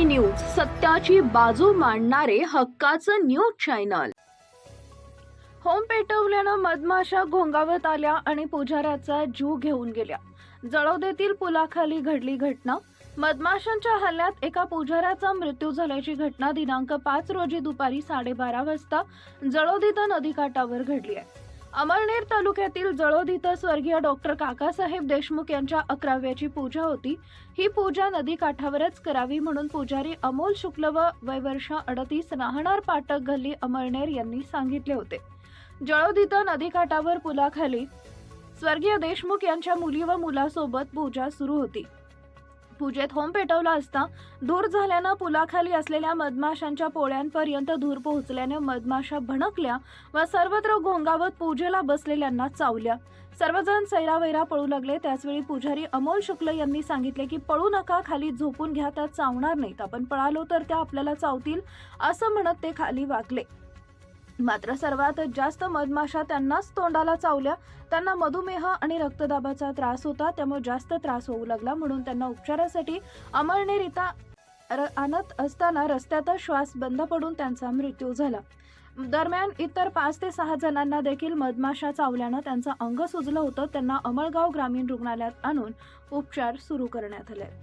शेतकऱ्यांची बाजू मांडणारे हक्काचं न्यूज चॅनल. होम पेटवल्यानं मधमाशा घोंगावत आल्या आणि पुजाऱ्याचा जीव घेऊन गेल्या. जळोदेतील पुलाखाली घडली घटना. मधमाशांच्या हल्ल्यात एका पुजाऱ्याचा मृत्यू झाल्याची घटना दिनांक पाच रोजी दुपारी साडेबारा वाजता जळोदित नदीकाठावर घडली आहे. अमळनेर तालुक्यातील जळोद इथं स्वर्गीय डॉक्टर काकासाहेब देशमुख यांच्या अकराव्याची पूजा होती. ही पूजा नदी काठावरच करावी म्हणून पुजारी अमोल शुक्ल व वयवर्ष अडतीस राहणार पाटक गल्ली अमळनेर यांनी सांगितले होते. जळोद इथं नदीकाठावर पुलाखाली स्वर्गीय देशमुख यांच्या मुली व मुलासोबत पूजा सुरू होती. पूजेत होम पेटवला असता धूर झाल्यानं पुलाखाली असलेल्या मधमाशांच्या पोळ्यांपर्यंत धूर पोहोचल्याने मधमाशा भणकल्या व सर्वत्र घोंगावत पूजेला बसलेल्यांना चावल्या. सर्वजण सैरावैरा पळू लागले. त्याचवेळी पुजारी अमोल शुक्ल यांनी सांगितले की पळू नका खाली झोपून घ्या त्या चावणार नाहीत. आपण पळालो तर त्या आपल्याला चावतील असं म्हणत ते खाली वाकले. मात्र सर्वात जास्त मधमाशा त्यांनाच तोंडाला चावल्या. त्यांना मधुमेह आणि रक्तदाबाचा त्रास होता त्यामुळे जास्त त्रास होऊ लागला म्हणून त्यांना उपचारासाठी अमळनेर इथं र- आणत असताना रस्त्यातच श्वास बंद पडून त्यांचा मृत्यू झाला. दरम्यान इतर पाच ते सहा जणांना देखील मधमाशा चावल्यानं त्यांचं अंग सुजलं होतं. त्यांना अमळगाव ग्रामीण रुग्णालयात आणून उपचार सुरू करण्यात आले आहेत.